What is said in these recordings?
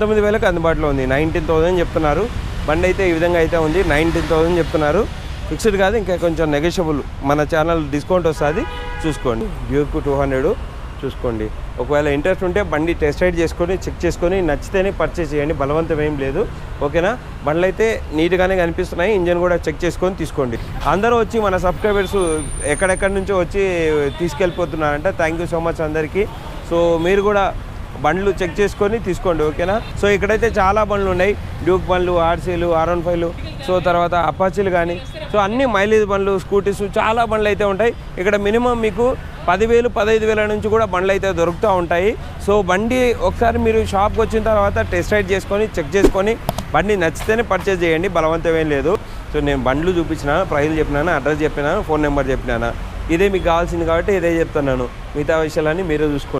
పంతొమ్మిది వేలకు అందుబాటులో ఉంది. నైన్టీన్ థౌసండ్ చెప్తున్నారు. బండి అయితే ఈ విధంగా అయితే ఉంది. నైన్టీన్ థౌసండ్ చెప్తున్నారు. ఫిక్స్డ్ కాదు ఇంకా కొంచెం నెగోషియబుల్ మన ఛానల్ డిస్కౌంట్ వస్తుంది. చూసుకోండి. డ్యూక్ టూ హండ్రెడ్ చూసుకోండి. ఒకవేళ ఇంట్రెస్ట్ ఉంటే బండి టెస్ట్ రైడ్ చేసుకొని చెక్ చేసుకొని నచ్చితేనే పర్చేస్ చేయండి. బలవంతం ఏం లేదు. ఓకేనా? బండ్లు అయితే నీట్గానే కనిపిస్తున్నాయి. ఇంజన్ కూడా చెక్ చేసుకొని తీసుకోండి. అందరూ వచ్చి మన సబ్స్క్రైబర్స్ ఎక్కడెక్కడి నుంచో వచ్చి తీసుకెళ్ళిపోతున్నారంట. థ్యాంక్ యూ సో మచ్ అందరికీ. సో మీరు కూడా బండ్లు చెక్ చేసుకొని తీసుకోండి ఓకేనా? సో ఇక్కడైతే చాలా బండ్లు ఉన్నాయి. డ్యూక్ బండ్లు ఆర్సీలు ఆర్ వన్ ఫైవ్లు సో తర్వాత అపాచీలు కానీ సో అన్ని మైలేజ్ బండ్లు స్కూటీస్ చాలా బండ్లు అయితే ఉంటాయి. ఇక్కడ మినిమం మీకు పదివేలు పదహైదు వేల నుంచి కూడా బండ్లు అయితే దొరుకుతూ ఉంటాయి. సో బండి ఒకసారి మీరు షాప్కి వచ్చిన తర్వాత టెస్ట్ రైడ్ చేసుకొని చెక్ చేసుకొని బండి నచ్చితేనే పర్చేజ్ చేయండి. బలవంతం ఏం లేదు. సో నేను బండ్లు చూపించినాను ప్రైస్ చెప్పినాను అడ్రస్ చెప్పినాను ఫోన్ నెంబర్ చెప్పినాను. ఇదే మీకు కావాల్సింది కాబట్టి ఇదే చెప్తున్నాను. మిగతా విషయాలన్నీ మీరే చూసుకోండి.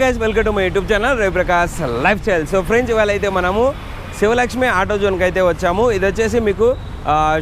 guys welcome to my YouTube channel Raviprakash life style so friends ఇవాళ అయితే మనము శివలక్ష్మి ఆటో జోన్కి అయితే వచ్చాము. ఇది వచ్చేసి మీకు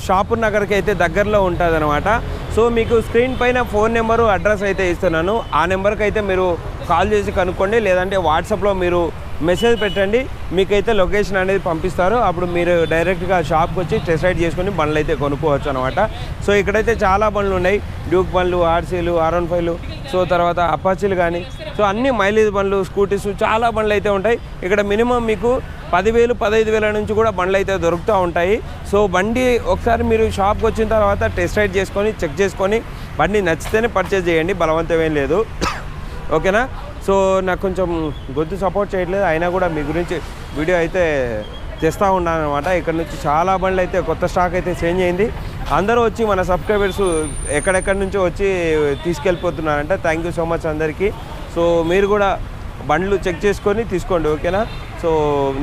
షాపు నగర్కి అయితే దగ్గరలో ఉంటుంది అనమాట సో మీకు స్క్రీన్ పైన ఫోన్ నెంబరు అడ్రస్ అయితే ఇస్తున్నాను. ఆ నెంబర్కి అయితే మీరు కాల్ చేసి కనుక్కోండి లేదంటే వాట్సాప్లో మీరు మెసేజ్ పెట్టండి మీకైతే లొకేషన్ అనేది పంపిస్తారు. అప్పుడు మీరు డైరెక్ట్గా షాప్కి వచ్చి టెస్ట్ రైడ్ చేసుకొని బండ్లు అయితే కొనుక్కోవచ్చు అనమాట సో ఇక్కడైతే చాలా బండ్లు ఉన్నాయి. డ్యూక్ బండ్లు ఆర్సీలు ఆర్ వన్ ఫైవ్లు సో తర్వాత అపాచీలు కానీ సో అన్ని మైలేజ్ బండ్లు స్కూటీస్ చాలా బండ్లు అయితే ఉంటాయి. ఇక్కడ మినిమం మీకు పదివేలు పదహైదు వేల నుంచి కూడా బండ్లు అయితే దొరుకుతూ ఉంటాయి. సో బండి ఒకసారి మీరు షాప్కి వచ్చిన తర్వాత టెస్ట్ రైడ్ చేసుకొని చెక్ చేసుకొని బండి నచ్చితేనే పర్చేజ్ చేయండి. బలవంతం ఏం లేదు. ఓకేనా? సో నాకు కొంచెం గొంతు సపోర్ట్ చేయట్లేదు. అయినా కూడా మీ గురించి వీడియో అయితే తెస్తూ ఉన్నాను అనమాట ఇక్కడ నుంచి చాలా బండ్లు అయితే కొత్త స్టాక్ అయితే చేంజ్ అయింది. అందరూ వచ్చి మన సబ్స్క్రైబర్స్ ఎక్కడెక్కడి నుంచో వచ్చి తీసుకెళ్ళిపోతున్నారంట. థ్యాంక్ యూ సో మచ్ అందరికీ. సో మీరు కూడా బండ్లు చెక్ చేసుకొని తీసుకోండి ఓకేనా? సో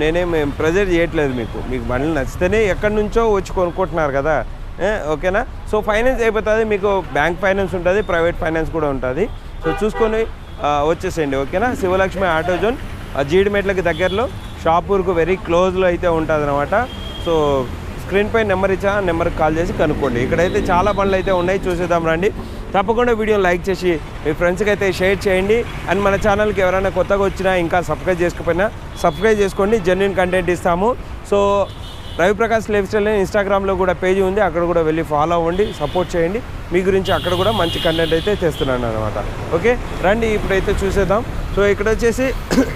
నేనేం ప్రెజర్ చేయట్లేదు మీకు. మీకు బండ్లు నచ్చితేనే ఎక్కడి నుంచో వచ్చి కొనుక్కుంటున్నారు కదా. ఓకేనా? సో ఫైనాన్స్ అయిపోతుంది. మీకు బ్యాంక్ ఫైనాన్స్ ఉంటుంది ప్రైవేట్ ఫైనాన్స్ కూడా ఉంటుంది. సో చూసుకొని వచ్చేసేయండి ఓకేనా? శివలక్ష్మి ఆటో జోన్ జీడిమెట్లకి దగ్గరలో షాపూర్కు వెరీ క్లోజ్లో అయితే ఉంటుంది అనమాట సో స్క్రీన్ పై నెంబర్ ఇచ్చా ఆ నెంబర్కి కాల్ చేసి కనుక్కోండి. ఇక్కడైతే చాలా బండ్లు అయితే ఉన్నాయి చూసేద్దాం రండి. తప్పకుండా వీడియో లైక్ చేసి మీ ఫ్రెండ్స్కి అయితే షేర్ చేయండి. అండ్ మన ఛానల్కి ఎవరైనా కొత్తగా వచ్చినా ఇంకా సబ్స్క్రైబ్ చేసుకోకపోయినా సబ్స్క్రైబ్ చేసుకోండి జెన్యున్ కంటెంట్ ఇస్తాము. సో రవిప్రకాష్ లైఫ్ స్టైల్ ఇన్స్టాగ్రామ్లో కూడా పేజీ ఉంది. అక్కడ కూడా వెళ్ళి ఫాలో అవ్వండి సపోర్ట్ చేయండి. మీ గురించి అక్కడ కూడా మంచి కంటెంట్ అయితే తెస్తున్నాను అనమాట ఓకే రండి ఇప్పుడైతే చూసేద్దాం. సో ఇక్కడ వచ్చేసి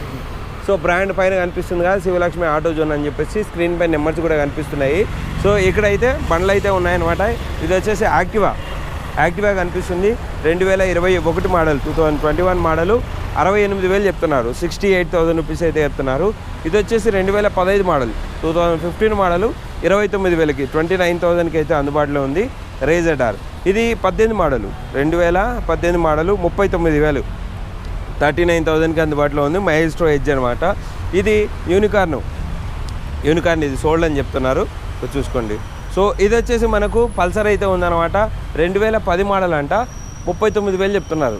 సో బ్రాండ్ పైన కనిపిస్తుంది కదా శివలక్ష్మి ఆటో జోన్ అని చెప్పేసి స్క్రీన్ పైన నెంబర్స్ కూడా కనిపిస్తున్నాయి. సో ఇక్కడైతే బండ్లు అయితే ఉన్నాయన్నమాట. ఇది వచ్చేసి యాక్టివా యాక్టివా కనిపిస్తుంది. రెండు వేల ఇరవై ఒకటి model two thousand twenty one model అరవై ఎనిమిది వేలు చెప్తున్నారు. సిక్స్టీ ఎయిట్ థౌసండ్ రూపీస్ అయితే చెప్తున్నారు. ఇది వచ్చేసి రెండు వేల పదహైదు model. Two thousand fifteen model ఇరవై తొమ్మిది వేలకి ట్వంటీ నైన్ థౌసండ్కి అయితే అందుబాటులో ఉంది రేజర్ ఆర్ ఇది పద్దెనిమిది మోడలు. రెండు వేల పద్దెనిమిది మోడలు ముప్పై తొమ్మిది వేలు. థర్టీ నైన్ థౌజండ్కి అందుబాటులో ఉంది. మహేస్ట్రో ఎడ్జ్ అనమాట ఇది యూనికార్న్ యూనికార్న్ ఇది సోల్డ్ అని చెప్తున్నారు. చూసుకోండి. సో ఇది వచ్చేసి మనకు పల్సర్ అయితే ఉందన్నమాట. రెండు వేల పది మోడల్ అంట. ముప్పై తొమ్మిది వేలు చెప్తున్నారు.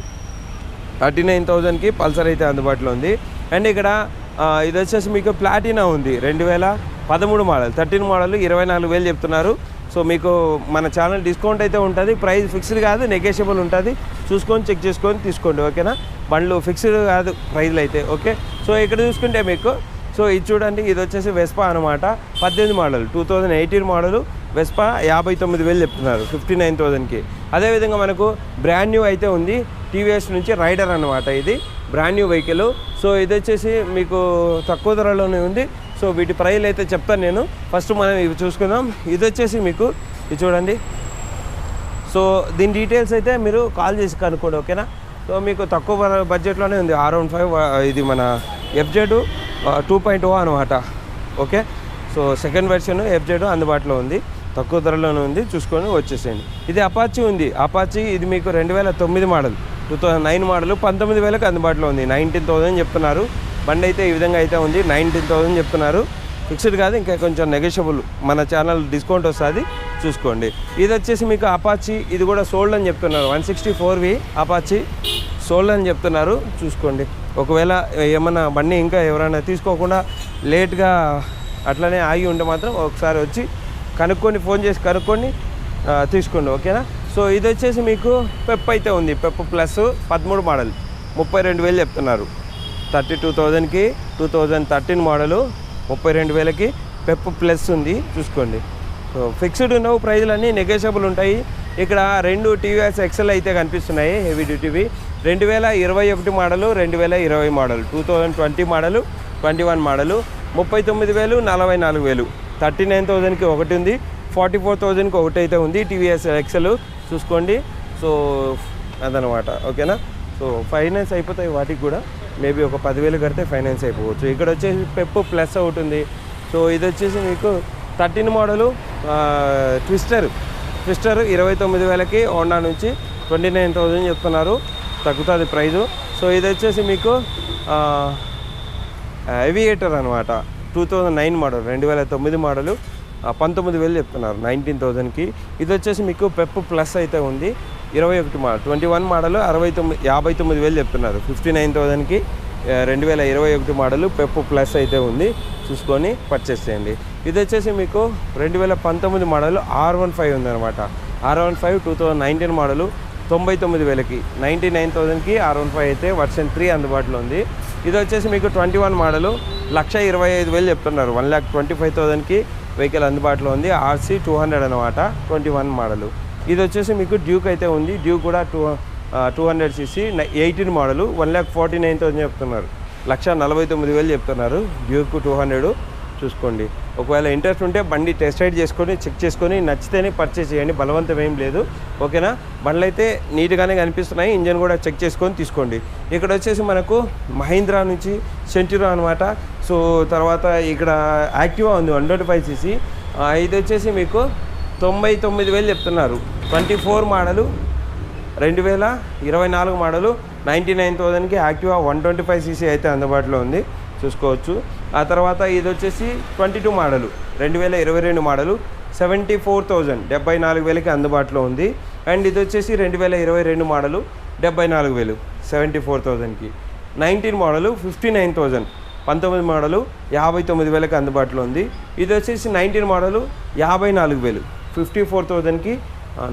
థర్టీ నైన్ థౌజండ్కి పల్సర్ అయితే అందుబాటులో ఉంది. అండ్ ఇక్కడ ఇది వచ్చేసి మీకు ప్లాటినా ఉంది. రెండు వేల పదమూడు మోడల్. థర్టీన్ మోడల్ ఇరవై నాలుగు వేలు చెప్తున్నారు. సో మీకు మన ఛానల్ డిస్కౌంట్ అయితే ఉంటుంది. ప్రైస్ ఫిక్స్డ్ కాదు నెగోషియబుల్ ఉంటుంది. చూసుకొని చెక్ చేసుకొని తీసుకోండి ఓకేనా? బండ్లు ఫిక్స్డ్ కాదు ప్రైజ్లు అయితే ఓకే? సో ఇక్కడ చూసుకుంటే మీకు సో ఇది చూడండి ఇది వచ్చేసి వెస్పా అనమాట పద్దెనిమిది model two thousand eighteen model. Vespa యాభై తొమ్మిది వేలు చెప్తున్నారు ఫిఫ్టీ నైన్ థౌజండ్కి అదేవిధంగా మనకు బ్రాండ్ న్యూ అయితే ఉంది టీవీఎస్ నుంచి రైడర్ అనమాట ఇది బ్రాండ్ న్యూ వెహికల్ సో ఇది వచ్చేసి మీకు తక్కువ ధరలోనే ఉంది. సో వీటి ప్రైలు అయితే చెప్తాను నేను. ఫస్ట్ మనం ఇవి చూసుకుందాం. ఇది వచ్చేసి మీకు ఇది చూడండి. సో దీని డీటెయిల్స్ అయితే మీరు కాల్ చేసి కనుక్కోండి ఓకేనా? సో మీకు తక్కువ బడ్జెట్లోనే ఉంది ఆర్ వన్ ఫైవ్ ఇది మన ఎఫ్జెడ్ టూ పాయింట్ ఓ అనమాట okay? So second version FZ అందుబాటులో ఉంది. తక్కువ ధరలోనే ఉంది. చూసుకొని వచ్చేసేయండి. ఇది అపాచీ ఉంది. అపాచీ ఇది మీకు రెండు వేల తొమ్మిది model two thousand nine model పంతొమ్మిది వేలకు అందుబాటులో ఉంది. నైన్టీన్ థౌసండ్ చెప్తున్నారు. బండి అయితే ఈ విధంగా అయితే ఉంది. నైన్టీన్ థౌసండ్ చెప్తున్నారు. ఫిక్స్డ్ కాదు ఇంకా కొంచెం నెగోషియబుల్ మన ఛానల్ డిస్కౌంట్ వస్తుంది. చూసుకోండి. ఇది వచ్చేసి మీకు అపాచీ ఇది కూడా సోల్డ్ అని చెప్తున్నారు. వన్ సిక్స్టీ ఫోర్వి అపాచీ సోల్డ్ అని చెప్తున్నారు. చూసుకోండి. ఒకవేళ ఏమన్నా బండి ఇంకా ఎవరైనా తీసుకోకుండా లేట్గా అట్లనే ఆగి ఉంటే మాత్రం ఒకసారి వచ్చి కనుక్కొని ఫోన్ చేసి కనుక్కొని తీసుకోండి ఓకేనా? సో ఇది వచ్చేసి మీకు పెప్ అయితే ఉంది. పెప్ ప్లస్ పదమూడు మోడల్. ముప్పై రెండు వేలు చెప్తున్నారు. థర్టీ టూ థౌజండ్కి టూ థౌజండ్ థర్టీన్ మోడలు ముప్పై రెండు వేలకి పెప్ ప్లస్ ఉంది. చూసుకోండి. సో ఫిక్స్డ్ ఉన్నవు ప్రైజులన్నీ నెగోషియబుల్ ఉంటాయి. ఇక్కడ రెండు టీవీఎస్ ఎక్సెల్ అయితే కనిపిస్తున్నాయి హెవీ డ్యూటీవి. రెండు వేల ఇరవై ఒకటి మోడలు రెండు వేల ఇరవై model two thousand twenty model twenty one model ముప్పై తొమ్మిది వేలు నలభై నాలుగు వేలు. థర్టీ నైన్ థౌజండ్కి ఒకటి ఉంది ఫార్టీ ఫోర్ థౌజండ్కి ఒకటి అయితే ఉంది టీవీఎస్ ఎక్సెల్ చూసుకోండి. సో అదనమాట ఓకేనా? సో ఫైనాన్స్ అయిపోతాయి వాటికి కూడా. మేబీ ఒక పదివేలు కడితే ఫైనాన్స్ అయిపోవచ్చు. ఇక్కడ వచ్చేసి పెప్పు ప్లస్ ఒకటి ఉంది. సో ఇది వచ్చేసి మీకు థర్టీన్ మోడలు ట్విస్టర్. ట్విస్టర్ ఇరవై తొమ్మిది వేలకి హోండా నుంచి ట్వంటీ నైన్ థౌజండ్ చెప్తున్నారు. తగ్గుతుంది ప్రైజు. సో ఇది వచ్చేసి మీకు ఎవియేటర్ అనమాట టూ థౌజండ్ నైన్ మోడల్ రెండు వేల తొమ్మిది మోడలు పంతొమ్మిది వేలు చెప్తున్నారు నైన్టీన్ థౌజండ్కి ఇది వచ్చేసి మీకు పెప్ ప్లస్ అయితే ఉంది. ఇరవై ఒకటి మోడల్ ట్వంటీ వన్ మోడల్ అరవై తొమ్మిది యాభై తొమ్మిది వేలు చెప్తున్నారు. ఫిఫ్టీ నైన్ థౌజండ్కి రెండు వేల ఇరవై ఒకటి మోడల్ పెప్పు ప్లస్ అయితే ఉంది. చూసుకొని పర్చేస్ చేయండి. ఇది వచ్చేసి మీకు రెండు వేల పంతొమ్మిది మోడల్ ఆర్ వన్ ఫైవ్ ఉందన్నమాట. R one five two thousand nineteen model తొంభై తొమ్మిది వేలకి నైంటీ నైన్ థౌజండ్కి ఆర్ వన్ ఫైవ్ అయితే వర్షన్ త్రీ అందుబాటులో ఉంది. ఇది వచ్చేసి మీకు ట్వంటీ వన్ మోడలు లక్ష ఇరవై ఐదు వేలు చెప్తున్నారు. వన్ ల్యాక్ ట్వంటీ ఫైవ్ థౌజండ్కి వెహికల్ అందుబాటులో ఉంది. ఆర్సీ టూ హండ్రెడ్ అనమాట ట్వంటీ వన్ మోడలు. ఇది వచ్చేసి మీకు డ్యూక్ అయితే ఉంది. డ్యూక్ కూడా two two hundred CC eighteen model one lakh forty nine thousand చెప్తున్నారు. లక్ష నలభై తొమ్మిది వేలు చెప్తున్నారు. డ్యూక్ టూ హండ్రెడ్ చూసుకోండి. ఒకవేళ ఇంట్రెస్ట్ ఉంటే బండి టెస్ట్ రైడ్ చేసుకొని చెక్ చేసుకొని నచ్చితేనే పర్చేస్ చేయండి. బలవంతం ఏం లేదు. ఓకేనా? బండ్లు అయితే నీట్గానే కనిపిస్తున్నాయి. ఇంజన్ కూడా చెక్ చేసుకొని తీసుకోండి. ఇక్కడ వచ్చేసి మనకు మహీంద్రా నుంచి సెంచురా అనమాట సో తర్వాత ఇక్కడ యాక్టివా ఉంది వన్ ట్వంటీ ఫైవ్ సీసీ. ఇది వచ్చేసి మీకు తొంభై తొమ్మిది వేలు చెప్తున్నారు. ట్వంటీ ఫోర్ మోడలు రెండు వేల ఇరవై నాలుగు మోడలు. నైంటీ నైన్ థౌజండ్కి Activa one twenty five CC అయితే అందుబాటులో ఉంది. చూసుకోవచ్చు. ఆ తర్వాత ఇది వచ్చేసి ట్వంటీ టూ మోడలు రెండు వేల ఇరవై రెండు మోడలు సెవెంటీ ఫోర్ థౌజండ్ డెబ్బై నాలుగు వేలకి అందుబాటులో ఉంది. అండ్ ఇది వచ్చేసి రెండు వేల ఇరవై రెండు మోడలు డెబ్బై నాలుగు వేలు సెవెంటీ ఫోర్ థౌజండ్కి. Nineteen model fifty nine thousand పంతొమ్మిది మోడలు యాభై తొమ్మిది వేలకు అందుబాటులో ఉంది. ఇది వచ్చేసి నైన్టీన్ మోడలు యాభై నాలుగు వేలు ఫిఫ్టీ ఫోర్ థౌజండ్కి.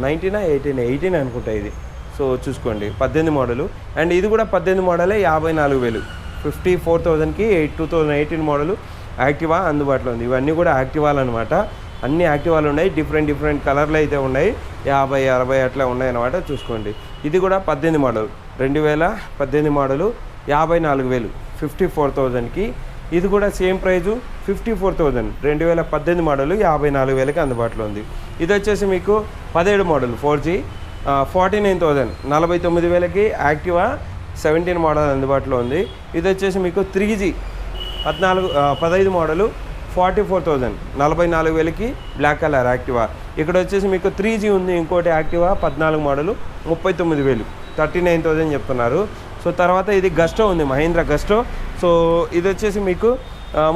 నైన్టీనా ఎయిటీన్ ఎయిటీన్ అనుకుంటా ఇది. సో చూసుకోండి పద్దెనిమిది మోడలు. అండ్ ఇది కూడా పద్దెనిమిది మోడలే యాభై నాలుగు వేలు. ఫిఫ్టీ ఫోర్ థౌజండ్కి eight two thousand eighteen model Activa అందుబాటులో ఉంది. ఇవన్నీ కూడా యాక్టివాలు అనమాట అన్ని యాక్టివాలు ఉన్నాయి. డిఫరెంట్ డిఫరెంట్ కలర్లు అయితే ఉన్నాయి. యాభై అరవై అట్లా ఉన్నాయి అనమాట చూసుకోండి. ఇది కూడా పద్దెనిమిది మోడల్. రెండు వేల పద్దెనిమిది మోడలు యాభై నాలుగు వేలు. ఫిఫ్టీ ఫోర్ థౌజండ్కి ఇది కూడా same price fifty four thousand. రెండు వేల పద్దెనిమిది మోడల్ యాభై నాలుగు వేలకి అందుబాటులో ఉంది. ఇది వచ్చేసి మీకు పదిహేడు model four G forty nine thousand. నలభై తొమ్మిది వేలకి యాక్టివా సెవెంటీన్ మోడల్ అందుబాటులో ఉంది. ఇది వచ్చేసి మీకు త్రీ జీ పద్నాలుగు పదహైదు మోడలు ఫార్టీ ఫోర్ థౌజండ్ నలభై నాలుగు వేలకి బ్లాక్ కలర్ యాక్టివా ఇక్కడ వచ్చేసి మీకు త్రీ జీ ఉంది ఇంకోటి యాక్టివా పద్నాలుగు మోడలు ముప్పై తొమ్మిది వేలు థర్టీ నైన్ థౌజండ్ చెప్తున్నారు. సో తర్వాత ఇది గస్టో ఉంది మహీంద్రా గస్టో సో ఇది వచ్చేసి మీకు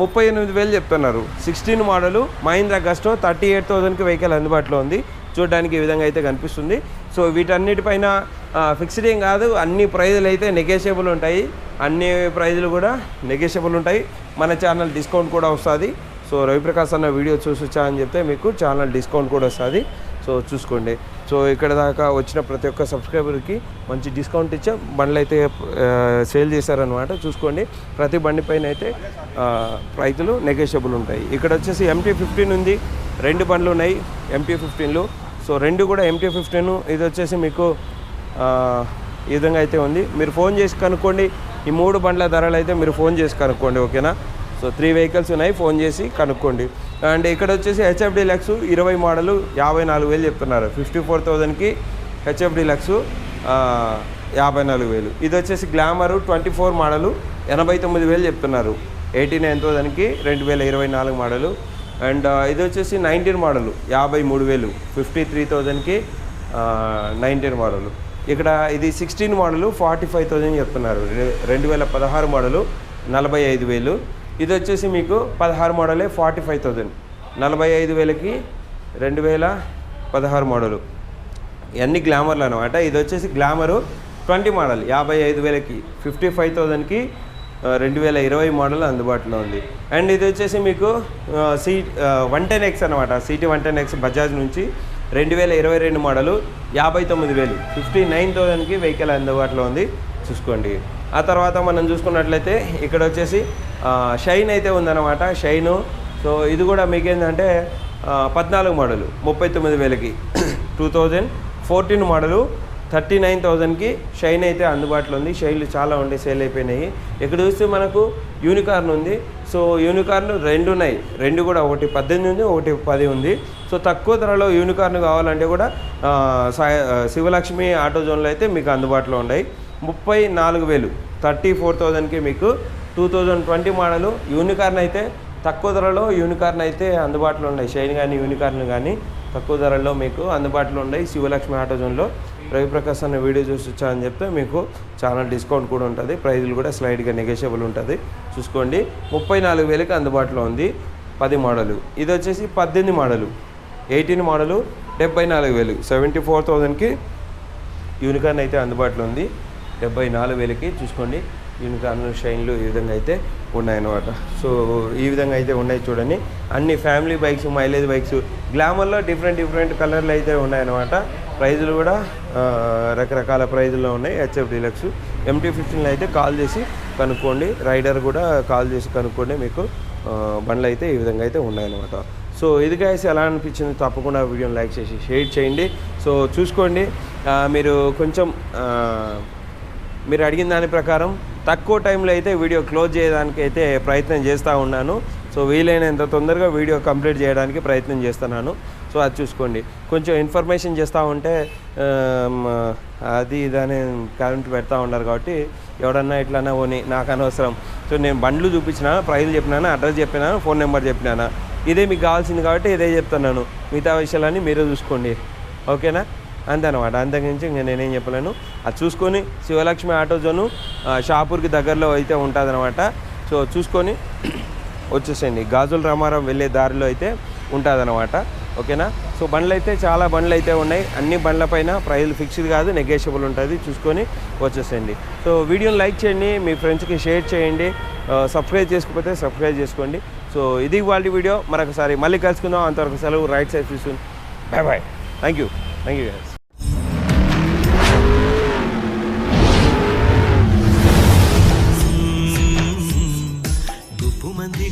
ముప్పై ఎనిమిది వేలు చెప్తున్నారు. Sixteen model Mahindra Gusto thirty eight థౌజండ్కి వెహికల్ అందుబాటులో ఉంది. చూడడానికి ఈ విధంగా అయితే కనిపిస్తుంది. సో వీటన్నిటిపైన ఫిక్స్డ్ ఏం కాదు అన్ని ప్రైజులు అయితే నెగోషియబుల్ ఉంటాయి. అన్ని ప్రైజులు కూడా నెగోషియబుల్ ఉంటాయి. మన ఛానల్ డిస్కౌంట్ కూడా వస్తుంది. సో రవిప్రకాష్ అన్న వీడియో చూసొచ్చా అని చెప్తే మీకు ఛానల్ డిస్కౌంట్ కూడా వస్తుంది. సో చూసుకోండి. సో ఇక్కడ దాకా వచ్చిన ప్రతి ఒక్క సబ్స్క్రైబర్కి మంచి డిస్కౌంట్ ఇచ్చే బండ్లు అయితే సేల్ చేశారనమాట చూసుకోండి. ప్రతి బండి పైన అయితే రైతులు నెగోషియబుల్ ఉంటాయి. ఇక్కడ వచ్చేసి ఎంటీ ఫిఫ్టీన్ ఉంది. రెండు బండ్లు ఉన్నాయి ఎంటీ ఫిఫ్టీన్లు సో రెండు కూడా ఎంటీ ఫిఫ్టీన్ ఇది వచ్చేసి మీకు ఈ విధంగా అయితే ఉంది. మీరు ఫోన్ చేసి కనుక్కోండి. ఈ మూడు బండ్ల ధరలు అయితే మీరు ఫోన్ చేసి కనుక్కోండి ఓకేనా? సో త్రీ వెహికల్స్ ఉన్నాయి. ఫోన్ చేసి కనుక్కోండి. అండ్ ఇక్కడ వచ్చేసి హెచ్ఎఫ్ డీలక్స్ ఇరవై మోడలు యాభై నాలుగు వేలు చెప్తున్నారు. ఫిఫ్టీ ఫోర్ థౌజండ్కి హెచ్ఎఫ్ డీలక్స్ యాభై నాలుగు వేలు. ఇది వచ్చేసి గ్లామరు ట్వంటీ ఫోర్ మోడలు ఎనభై తొమ్మిది వేలు చెప్తున్నారు. ఎయిటీ నైన్ థౌజండ్కి రెండు వేల ఇరవై నాలుగు మోడలు అండ్ ఇది వచ్చేసి నైన్టీన్ మోడలు. యాభై మూడు వేలు. ఫిఫ్టీ త్రీ థౌజండ్కి నైన్టీన్ మోడలు. ఇక్కడ ఇది sixteen model forty five thousand చెప్తున్నారు. రె- రెండు వేల పదహారు మోడలు నలభై ఐదు వేలు. ఇది వచ్చేసి మీకు పదహారు మోడలే ఫార్టీ ఫైవ్ థౌజండ్. నలభై ఐదు వేలకి రెండు వేల పదహారు మోడలు. ఇవన్నీ గ్లామర్లు అనమాట ఇది వచ్చేసి గ్లామరు ట్వంటీ మోడల్. యాభై ఐదు వేలకి ఫిఫ్టీ ఫైవ్ థౌజండ్కి రెండు వేల ఇరవై మోడల్ అందుబాటులో ఉంది. అండ్ ఇది వచ్చేసి మీకు సీ వన్ టెన్ ఎక్స్ అనమాట CT one ten X Bajaj నుంచి రెండు వేల ఇరవై రెండు మోడలు యాభై తొమ్మిది వేలు. ఫిఫ్టీ నైన్ థౌజండ్కి వెహికల్ అందుబాటులో ఉంది. చూసుకోండి. ఆ తర్వాత మనం చూసుకున్నట్లయితే ఇక్కడ వచ్చేసి షైన్ అయితే ఉందన్నమాట. షైను. సో ఇది కూడా మీకేంటంటే పద్నాలుగు మోడలు ముప్పై తొమ్మిది వేలకి. Two thousand fourteen model thirty nine థౌజండ్కి షైన్ అయితే అందుబాటులో ఉంది. షైన్లు చాలా ఉండే సేల్ అయిపోయినాయి. ఇక్కడ చూస్తే మనకు యూనికార్న్ ఉంది. సో యూనికార్న్ రెండు ఉన్నాయి. రెండు కూడా ఒకటి పద్దెనిమిది ఉంది ఒకటి పది ఉంది. సో తక్కువ ధరలో యూనికార్న్ కావాలంటే కూడా సా శివలక్ష్మి ఆటో జోన్లో అయితే మీకు అందుబాటులో ఉన్నాయి. ముప్పై నాలుగు వేలు థర్టీ ఫోర్ థౌజండ్కి మీకు two thousand twenty model. Unicorn అయితే తక్కువ ధరలో యూనికార్న్ అయితే అందుబాటులో ఉన్నాయి. షైన్ కానీ యూనికార్న్ కానీ తక్కువ ధరలో మీకు అందుబాటులో ఉన్నాయి శివలక్ష్మి ఆటో జోన్లో. రవిప్రకాష్ అన్న వీడియో చూసి వచ్చా అని చెప్తే మీకు చాలా డిస్కౌంట్ కూడా ఉంటుంది. ప్రైజులు కూడా స్లైడ్గా నెగోషియబుల్ ఉంటుంది. చూసుకోండి. ముప్పై నాలుగు వేలకి అందుబాటులో ఉంది పది మోడలు. ఇది వచ్చేసి పద్దెనిమిది మోడలు. ఎయిటీన్ మోడలు డెబ్బై నాలుగు వేలు. సెవెంటీ ఫోర్ థౌజండ్కి యూనికార్న్ అయితే అందుబాటులో ఉంది. డెబ్బై నాలుగు వేలకి చూసుకోండి. యూనికార్న్ షైన్లు ఈ విధంగా అయితే ఉన్నాయన్నమాట. సో ఈ విధంగా అయితే ఉన్నాయి చూడండి. అన్ని ఫ్యామిలీ బైక్స్ మైలేజ్ బైక్స్ గ్లామర్లో డిఫరెంట్ డిఫరెంట్ కలర్లు అయితే ఉన్నాయన్నమాట. ప్రైజులు కూడా రకరకాల ప్రైజుల్లో ఉన్నాయి. హెచ్ఎఫ్ డీలక్స్ ఎంటీ ఫిఫ్టీన్లో అయితే కాల్ చేసి కనుక్కోండి. రైడర్ కూడా కాల్ చేసి కనుక్కోండి మీకు. బండ్లు అయితే ఈ విధంగా అయితే ఉన్నాయన్నమాట. సో ఇది గైస్ ఎలా అనిపించింది తప్పకుండా వీడియోని లైక్ చేసి షేర్ చేయండి. సో చూసుకోండి. మీరు కొంచెం మీరు అడిగిన దాని ప్రకారం తక్కువ టైంలో అయితే వీడియో క్లోజ్ చేయడానికి అయితే ప్రయత్నం చేస్తూ ఉన్నాను. సో వీలైనంత తొందరగా వీడియో కంప్లీట్ చేయడానికి ప్రయత్నం చేస్తున్నాను. సో అది చూసుకోండి. కొంచెం ఇన్ఫర్మేషన్ చేస్తూ ఉంటే అది ఇదని కరెంట్ పెడతా ఉన్నారు కాబట్టి ఎవడన్నా ఇట్లన్నా పోనీ నాకు అనవసరం. సో నేను బండ్లు చూపించిన ప్రైజ్ చెప్పినాను అడ్రస్ చెప్పినాను ఫోన్ నెంబర్ చెప్పినాను ఇదే మీకు కావాల్సింది కాబట్టి ఇదే చెప్తున్నాను. మిగతా విషయాలన్నీ మీరే చూసుకోండి. ఓకేనా? అంతే అనమాట అంతకుమించి ఇంకా నేనేం చెప్పలేను. అది చూసుకొని శివలక్ష్మి ఆటో జోను షాపూర్కి దగ్గరలో అయితే ఉంటుంది సో చూసుకొని వచ్చేసేయండి. గాజుల రామారావు వెళ్ళే దారిలో అయితే ఉంటుందన్నమాట. ఓకేనా? సో బండ్లు అయితే చాలా బండ్లు అయితే ఉన్నాయి. అన్ని బండ్లపైన ప్రైజులు ఫిక్స్డ్ కాదు నెగోషియబుల్ ఉంటుంది. చూసుకొని వచ్చేసేయండి. సో వీడియోని లైక్ చేయండి మీ ఫ్రెండ్స్కి షేర్ చేయండి. సబ్స్క్రైబ్ చేసుకోకపోతే సబ్స్క్రైబ్ చేసుకోండి. సో ఇది వాళ్ళ వీడియో. మరొకసారి మళ్ళీ కలుసుకుందాం. అంతవరకు సెలవు. రైట్ సైడ్ చూసుకుని bye bye thank you thank you గుప్పు మంది